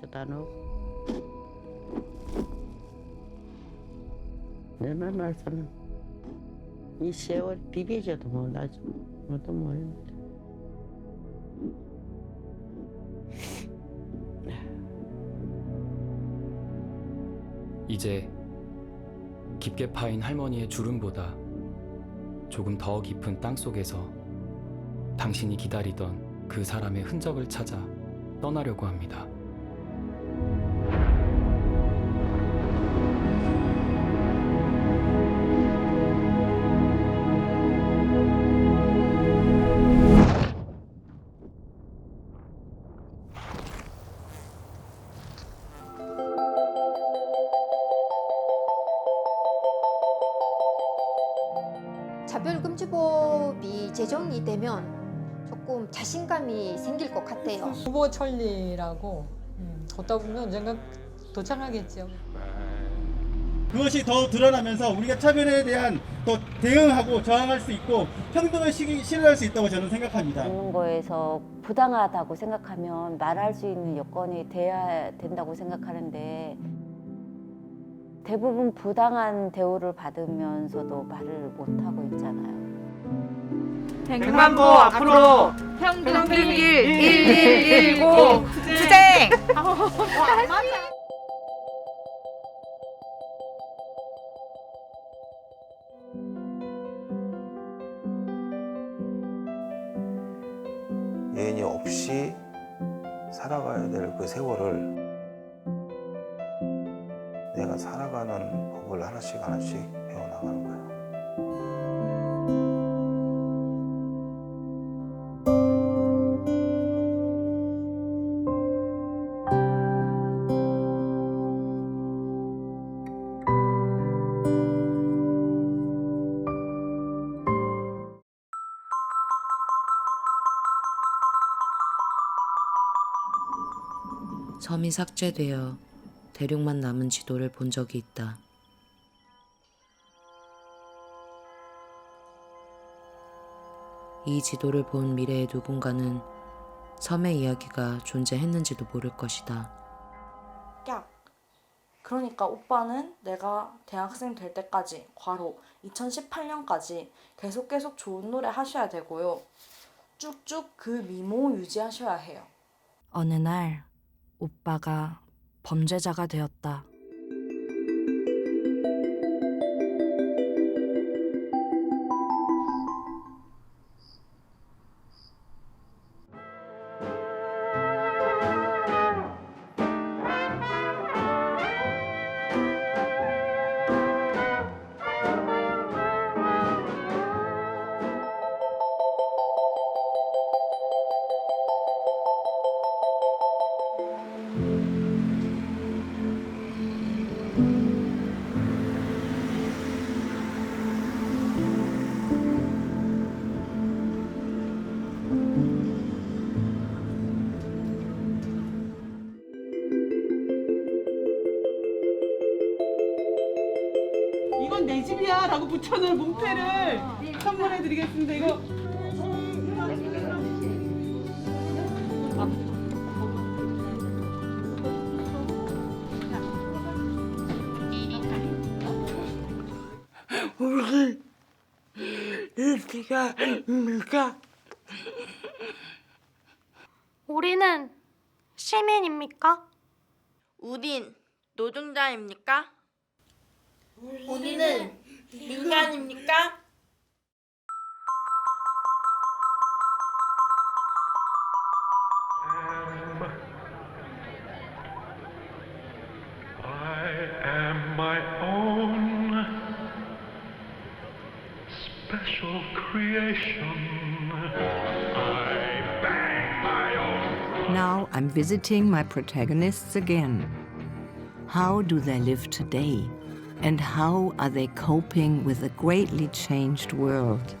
전화해서도 안 오고. 내말 말서는 이 세월 비벼줘도 몰라줘. 뭐도 모르는데. 이제 깊게 파인 할머니의 주름보다 조금 더 깊은 땅 속에서 당신이 기다리던 그 사람의 흔적을 찾아 떠나려고 합니다. 차별금지법이 제정이 되면 조금 자신감이 생길 것 같아요. 후보 천리라고 음, 걷다 보면 언젠가 도착하겠죠. 그것이 더 드러나면서 우리가 차별에 대한 더 대응하고 저항할 수 있고 평등을 시- 실현할 수 있다고 저는 생각합니다. 있는 거에서 부당하다고 생각하면 말할 수 있는 여건이 돼야 된다고 생각하는데 대부분 부당한 대우를 받으면서도 말을 못 하고 있잖아요. 백만보 앞으로 평등길 1119 투쟁! 예인이 없이 살아가야 될 그 세월을 내가 살아가는 법을 하나씩 하나씩 배워나가는 거야. 점이 삭제되어 대륙만 남은 지도를 본 적이 있다. 이 지도를 본 미래의 누군가는 섬의 이야기가 존재했는지도 모를 것이다. 야, 그러니까 오빠는 내가 대학생 될 때까지, 과로 2018년까지 계속 계속 좋은 노래 하셔야 되고요. 쭉쭉 그 미모 유지하셔야 해요. 어느 날 오빠가 범죄자가 되었다. 이건 내 집이야 라고 붙여놓은 문패를 선물해 드리겠습니다. 이거 우리 어디가 입니까? 우리는 시민입니까? 우린 노동자입니까? 우리는 민간입니까? I am my own special creation. I bang my own. Now I'm visiting my protagonists again. How do they live today? And how are they coping with a greatly changed world?